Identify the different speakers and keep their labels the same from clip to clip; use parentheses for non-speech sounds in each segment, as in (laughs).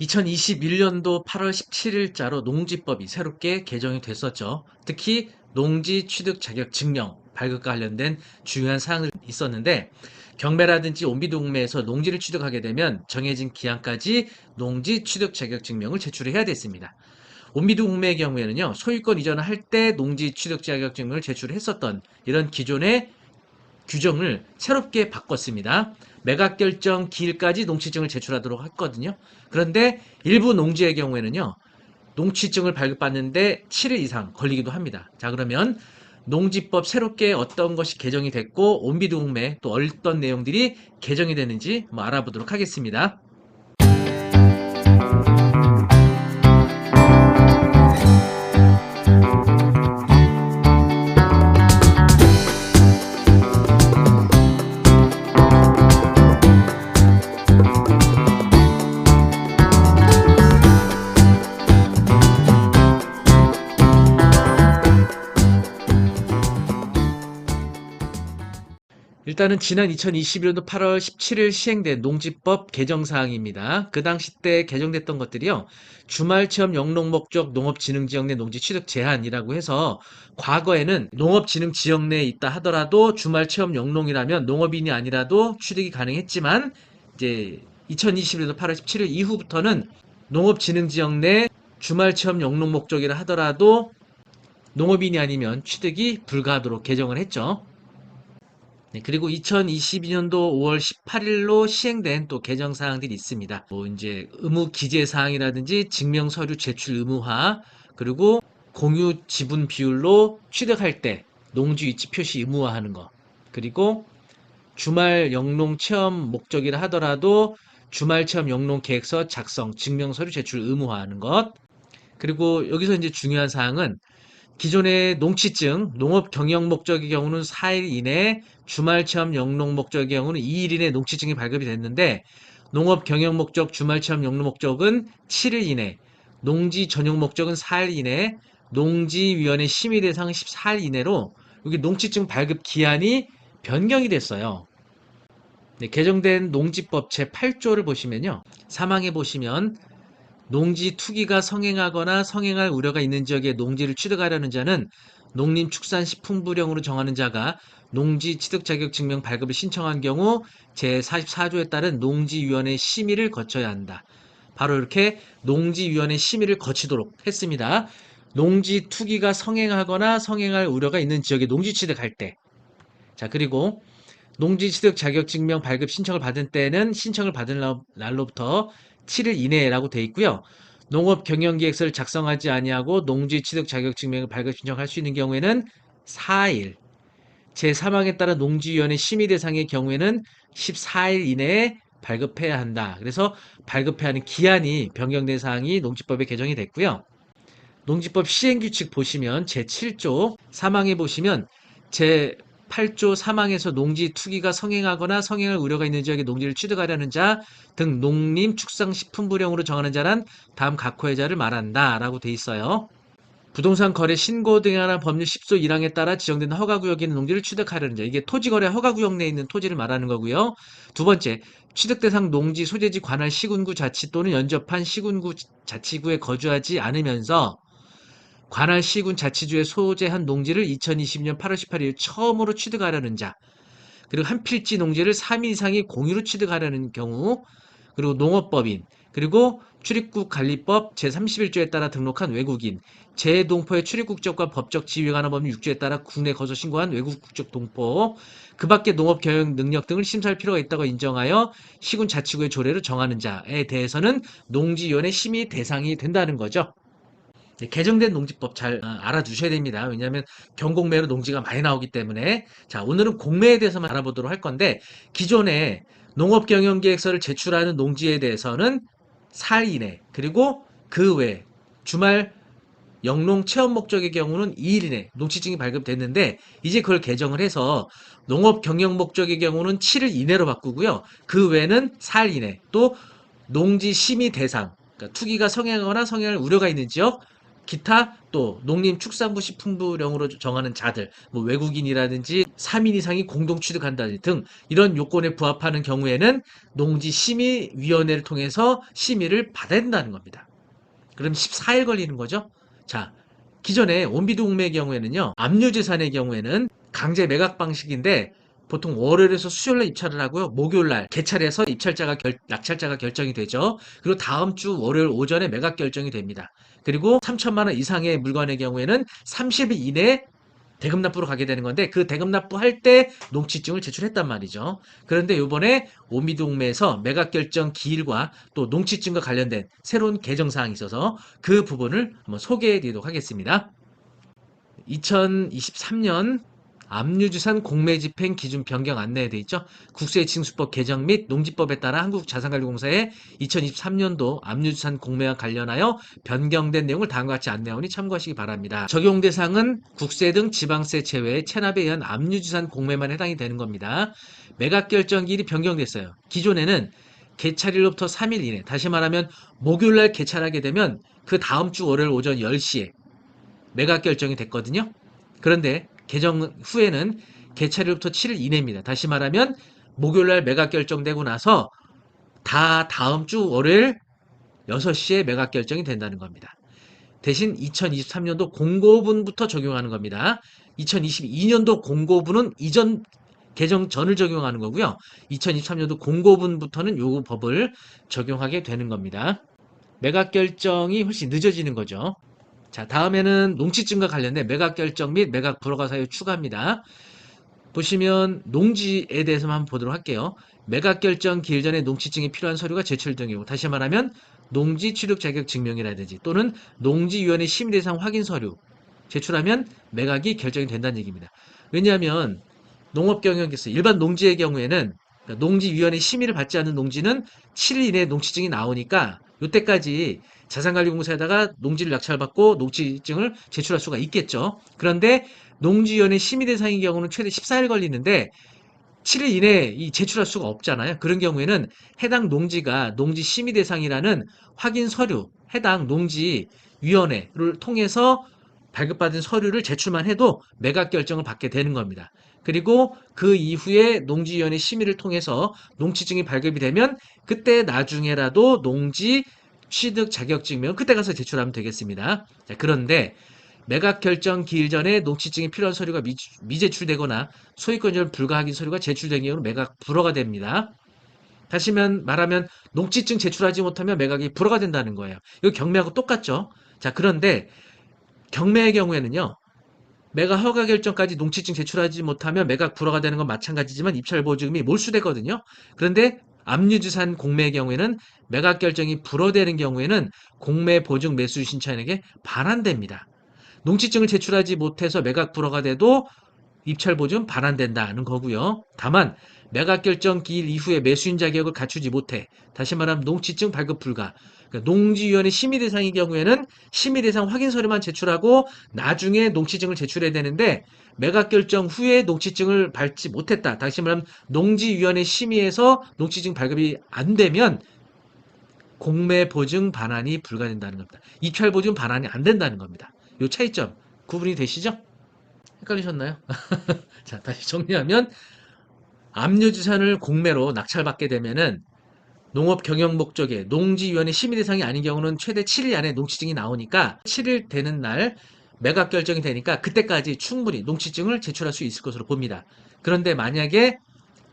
Speaker 1: 2021년도 8월 17일자로 농지법이 새롭게 개정이 됐었죠. 특히 농지 취득 자격 증명 발급과 관련된 중요한 사항들이 있었는데 경매라든지 온비동매에서 농지를 취득하게 되면 정해진 기한까지 농지 취득 자격 증명을 제출해야 됐습니다. 온비동매의 경우에는요, 소유권 이전을 할 때 농지 취득 자격 증명을 제출했었던 이런 기존의 규정을 새롭게 바꿨습니다. 매각 결정 기일까지 농취증을 제출하도록 했거든요. 그런데 일부 농지의 경우에는요. 농취증을 발급받는데 7일 이상 걸리기도 합니다. 자, 그러면 농지법 새롭게 어떤 것이 개정이 됐고 온비동매 또 어떤 내용들이 개정이 되는지 한번 알아보도록 하겠습니다. 일단은 지난 2021년도 8월 17일 시행된 농지법 개정 사항입니다. 그 당시 때 개정됐던 것들이요. 주말 체험 영농 목적 농업진흥 지역 내 농지 취득 제한이라고 해서 과거에는 농업진흥 지역 내에 있다 하더라도 주말 체험 영농이라면 농업인이 아니라도 취득이 가능했지만 이제 2021년도 8월 17일 이후부터는 농업진흥 지역 내 주말 체험 영농 목적이라 하더라도 농업인이 아니면 취득이 불가하도록 개정을 했죠. 네, 그리고 2022년도 5월 18일로 시행된 또 개정 사항들이 있습니다. 뭐 이제 의무 기재 사항이라든지 증명 서류 제출 의무화, 그리고 공유 지분 비율로 취득할 때 농지 위치 표시 의무화하는 거. 그리고 주말 영농 체험 목적이라 하더라도 주말 체험 영농 계획서 작성, 증명 서류 제출 의무화하는 것. 그리고 여기서 이제 중요한 사항은 기존의 농취증, 농업 경영 목적의 경우는 4일 이내, 주말 체험 영농 목적의 경우는 2일 이내 농취증이 발급이 됐는데 농업 경영 목적, 주말 체험 영농 목적은 7일 이내, 농지 전용 목적은 4일 이내, 농지위원회 심의 대상은 14일 이내로 여기 농취증 발급 기한이 변경이 됐어요. 네, 개정된 농지법 제8조를 보시면요. 사망해 보시면 농지 투기가 성행하거나 성행할 우려가 있는 지역에 농지를 취득하려는 자는 농림축산식품부령으로 정하는 자가 농지 취득 자격 증명 발급을 신청한 경우 제44조에 따른 농지위원회 심의를 거쳐야 한다. 바로 이렇게 농지위원회 심의를 거치도록 했습니다. 농지 투기가 성행하거나 성행할 우려가 있는 지역에 농지 취득할 때. 자, 그리고 농지 취득 자격 증명 발급 신청을 받은 때는 신청을 받은 날로부터 7일 이내라고 돼 있고요. 농업 경영 계획서를 작성하지 아니하고 농지 취득 자격 증명을 발급 신청할 수 있는 경우에는 4일. 제 사망에 따라 농지위원회 심의 대상의 경우에는 14일 이내에 발급해야 한다. 그래서 발급해야 하는 기한이 변경된 사항이 농지법에 개정이 됐고요. 농지법 시행규칙 보시면 제7조 사망에 보시면 제 8조 사망에서 농지 투기가 성행하거나 성행할 우려가 있는 지역에 농지를 취득하려는 자 등 농림축산식품부령으로 정하는 자란 다음 각 호의자를 말한다 라고 돼 있어요. 부동산 거래 신고 등에 관한 법률 10조 1항에 따라 지정된 허가구역에 있는 농지를 취득하려는 자. 이게 토지거래 허가구역 내에 있는 토지를 말하는 거고요. 두 번째, 취득 대상 농지 소재지 관할 시군구 자치 또는 연접한 시군구 자치구에 거주하지 않으면서 관할 시군 자치주에 소재한 농지를 2020년 8월 18일 처음으로 취득하려는 자, 그리고 한 필지 농지를 3인 이상이 공유로 취득하려는 경우, 그리고 농업법인, 그리고 출입국 관리법 제31조에 따라 등록한 외국인, 재동포의 출입국적과 법적 지위에 관한 법률 6조에 따라 국내 거소 신고한 외국 국적 동포, 그 밖에 농업 경영 능력 등을 심사할 필요가 있다고 인정하여 시군 자치구의 조례로 정하는 자에 대해서는 농지위원회 심의 대상이 된다는 거죠. 네, 개정된 농지법 잘 어, 알아두셔야 됩니다. 왜냐하면 경공매로 농지가 많이 나오기 때문에 자 오늘은 공매에 대해서만 알아보도록 할 건데 기존에 농업경영계획서를 제출하는 농지에 대해서는 4일 이내 그리고 그 외 주말 영농 체험 목적의 경우는 2일 이내 농지증이 발급됐는데 이제 그걸 개정을 해서 농업 경영 목적의 경우는 7일 이내로 바꾸고요. 그 외에는 4일 이내 또 농지 심의 대상 그러니까 투기가 성행하거나 성행할 우려가 있는 지역 기타 또 농림축산부 식품부령으로 정하는 자들, 뭐 외국인이라든지 3인 이상이 공동 취득한다든지 등 이런 요건에 부합하는 경우에는 농지 심의위원회를 통해서 심의를 받아야 된다는 겁니다. 그럼 14일 걸리는 거죠. 자, 기존에 원비동매의 경우에는요, 압류재산의 경우에는 강제 매각 방식인데 보통 월요일에서 수요일날 입찰을 하고요. 목요일날 개찰해서 입찰자가 결, 낙찰자가 결정이 되죠. 그리고 다음 주 월요일 오전에 매각 결정이 됩니다. 그리고 3천만 원 이상의 물건의 경우에는 30일 이내에 대금 납부로 가게 되는 건데 그 대금 납부할 때 농지증을 제출했단 말이죠. 그런데 이번에 오미동매에서 매각 결정 기일과 또 농지증과 관련된 새로운 개정 사항이 있어서 그 부분을 한번 소개해 드리도록 하겠습니다. 2023년 압류주산 공매집행 기준 변경 안내에 돼 있죠. 국세징수법 개정 및 농지법에 따라 한국자산관리공사의 2023년도 압류주산 공매와 관련하여 변경된 내용을 다음과 같이 안내하오니 참고하시기 바랍니다. 적용 대상은 국세 등 지방세 제외 체납에 의한 압류주산 공매만 해당이 되는 겁니다. 매각 결정기일이 변경됐어요. 기존에는 개찰일로부터 3일 이내, 다시 말하면 목요일날 개찰하게 되면 그 다음 주 월요일 오전 10시에 매각 결정이 됐거든요. 그런데 개정 후에는 개찰일부터 7일 이내입니다. 다시 말하면 목요일날 매각 결정되고 나서 다 다음 주 월요일 6시에 매각 결정이 된다는 겁니다. 대신 2023년도 공고분부터 적용하는 겁니다. 2022년도 공고분은 이전 개정 전을 적용하는 거고요. 2023년도 공고분부터는 요 법을 적용하게 되는 겁니다. 매각 결정이 훨씬 늦어지는 거죠. 자, 다음에는 농지증과 관련된 매각 결정 및 매각 불허가 사유 추가입니다. 보시면 농지에 대해서만 한번 보도록 할게요. 매각 결정 기일 전에 농지증이 필요한 서류가 경우, 다시 말하면 농지 취득 자격 증명이라든지 또는 농지위원회 심의 대상 확인 서류 제출하면 매각이 결정이 된다는 얘기입니다. 왜냐하면 농업경영기서 일반 농지의 경우에는 그러니까 농지위원회 심의를 받지 않는 농지는 7일 이내에 농지증이 나오니까 이때까지 자산관리공사에다가 농지를 낙찰받고 농지증을 제출할 수가 있겠죠. 그런데 농지위원회 심의 대상인 경우는 최대 14일 걸리는데 7일 이내에 이 제출할 수가 없잖아요. 그런 경우에는 해당 농지가 농지 심의 대상이라는 확인 서류, 해당 농지 위원회를 통해서 발급받은 서류를 제출만 해도 매각 결정을 받게 되는 겁니다. 그리고 그 이후에 농지위원회 심의를 통해서 농지증이 발급이 되면 그때 나중에라도 농지 취득 자격증명 그때 가서 제출하면 되겠습니다. 자, 그런데 매각 결정 기일 전에 농지증이 필요한 서류가 미, 미제출되거나 소유권절 불가 확인 서류가 제출된 경우는 매각 불허가 됩니다. 다시 말하면 농지증 제출하지 못하면 매각이 불허가 된다는 거예요. 이거 경매하고 똑같죠. 자, 그런데 경매의 경우에는요. 매각 허가 결정까지 농지증 제출하지 못하면 매각 불허가 되는 건 마찬가지지만 입찰 보증금이 몰수되거든요. 그런데 압류주산 공매의 경우에는 매각 결정이 불허되는 경우에는 공매 보증 매수 신청에게 반환됩니다. 농지증을 제출하지 못해서 매각 불허가 돼도 입찰 보증 반환된다는 거고요. 다만 매각 결정 기일 이후에 매수인 자격을 갖추지 못해 다시 말하면 농지증 발급 불가 그러니까 농지위원회 심의 대상인 경우에는 심의 대상 확인 서류만 제출하고 나중에 농지증을 제출해야 되는데 매각 결정 후에 농지증을 밟지 못했다. 다시 말하면 농지위원회 심의에서 농지증 발급이 안 되면 공매 보증 반환이 불가된다는 겁니다. 입찰 보증 반환이 안 된다는 겁니다. 요 차이점 구분이 되시죠? 헷갈리셨나요? (laughs) 자, 다시 정리하면 압류주산을 공매로 낙찰받게 되면은 농업 경영 목적의 농지위원회 심의 대상이 아닌 경우는 최대 7일 안에 농지증이 나오니까 7일 되는 날 매각 결정이 되니까 그때까지 충분히 농지증을 제출할 수 있을 것으로 봅니다. 그런데 만약에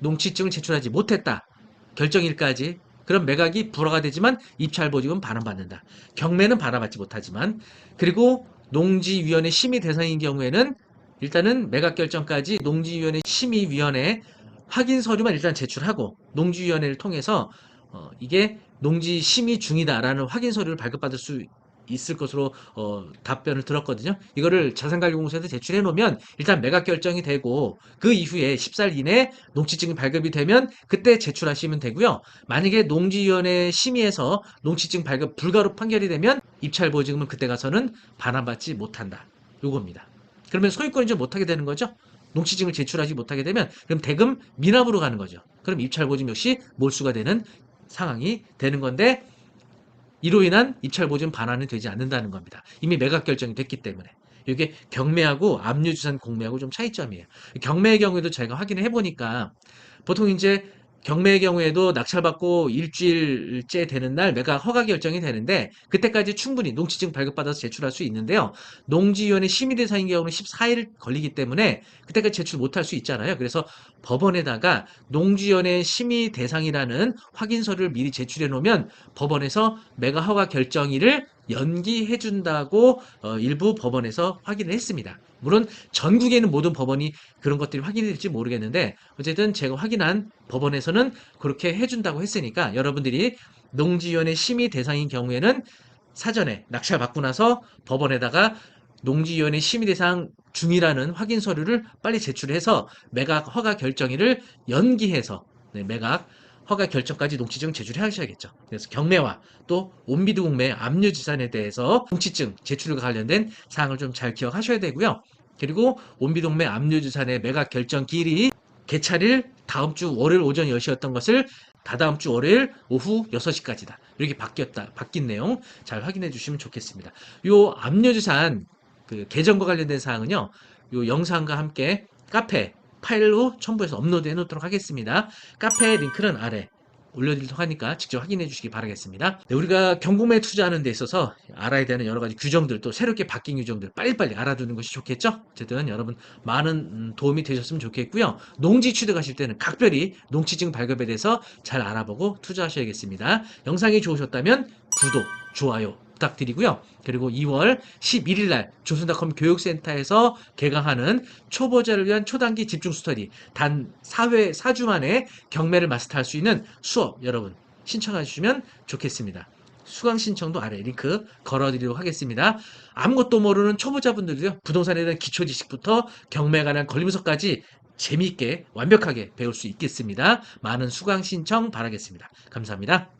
Speaker 1: 농지증을 제출하지 못했다. 결정일까지 그럼 매각이 불허가 되지만 입찰 보증은 반환받는다. 경매는 반환받지 못하지만 그리고 농지위원회 심의 대상인 경우에는 일단은 매각 결정까지 농지위원회 심의위원회 확인 서류만 일단 제출하고 농지위원회를 통해서 어, 이게 농지 심의 중이다라는 확인 서류를 발급받을 수 있을 것으로 어, 답변을 들었거든요. 이거를 자산관리공사에서 제출해 놓으면 일단 매각 결정이 되고 그 이후에 14일 이내 농지증이 발급이 되면 그때 제출하시면 되고요. 만약에 농지위원회 심의에서 농지증 발급 불가로 판결이 되면 입찰 보증금은 그때 가서는 반환받지 못한다. 요겁니다. 그러면 소유권이 좀 못하게 되는 거죠. 농지증을 제출하지 못하게 되면 그럼 대금 미납으로 가는 거죠. 그럼 입찰 보증 역시 몰수가 되는 상황이 되는 건데 이로 인한 입찰 보증 반환은 되지 않는다는 겁니다. 이미 매각 결정이 됐기 때문에. 이게 경매하고 압류주산 공매하고 좀 차이점이에요. 경매의 경우에도 제가 확인을 해보니까 보통 이제 경매의 경우에도 낙찰받고 일주일째 되는 날 매각 허가 결정이 되는데 그때까지 충분히 농지증 발급받아서 제출할 수 있는데요. 농지위원회 심의 대상인 경우는 14일 걸리기 때문에 그때까지 제출 못할 수 있잖아요. 그래서 법원에다가 농지위원회 심의 대상이라는 확인서를 미리 제출해 놓으면 법원에서 매각 허가 결정일을 연기해 준다고 어, 일부 법원에서 확인을 했습니다. 물론 전국에는 모든 법원이 그런 것들이 확인이 될지 모르겠는데 어쨌든 제가 확인한 법원에서는 그렇게 해준다고 했으니까 여러분들이 농지위원회 심의 대상인 경우에는 사전에 낙찰 받고 나서 법원에다가 농지위원회 심의 대상 중이라는 확인 서류를 빨리 제출해서 매각 허가 결정일을 연기해서 네, 매각 허가 결정까지 농지증 제출하셔야겠죠. 그래서 경매와 또 온비드 공매 압류 지산에 대해서 농지증 제출과 관련된 사항을 좀 잘 기억하셔야 되고요. 그리고 온비동매 압류주산의 매각 결정 기일이 개찰일 다음 주 월요일 오전 10시였던 것을 다다음 주 월요일 오후 6시까지다. 이렇게 바뀌었다. 바뀐 내용 잘 확인해 주시면 좋겠습니다. 요 압류주산 그 계정과 관련된 사항은요. 요 영상과 함께 카페 파일로 첨부해서 업로드 해 놓도록 하겠습니다. 카페 링크는 아래 올려드리도록 하니까 직접 확인해 주시기 바라겠습니다. 네, 우리가 경공매에 투자하는 데 있어서 알아야 되는 여러 가지 규정들 또 새롭게 바뀐 규정들 빨리빨리 알아두는 것이 좋겠죠? 어쨌든 여러분 많은 음, 도움이 되셨으면 좋겠고요. 농지 취득하실 때는 각별히 농지증 발급에 대해서 잘 알아보고 투자하셔야겠습니다. 영상이 좋으셨다면 구독, 좋아요 부탁드리고요. 그리고 2월 11일 날 조선닷컴 교육센터에서 개강하는 초보자를 위한 초단기 집중 스터디 단 4회 4주 만에 경매를 마스터할 수 있는 수업 여러분 신청해 주시면 좋겠습니다. 수강 신청도 아래 링크 걸어드리도록 하겠습니다. 아무것도 모르는 초보자분들도요. 부동산에 대한 기초 지식부터 경매에 관한 권리분석까지 재미있게 완벽하게 배울 수 있겠습니다. 많은 수강 신청 바라겠습니다. 감사합니다.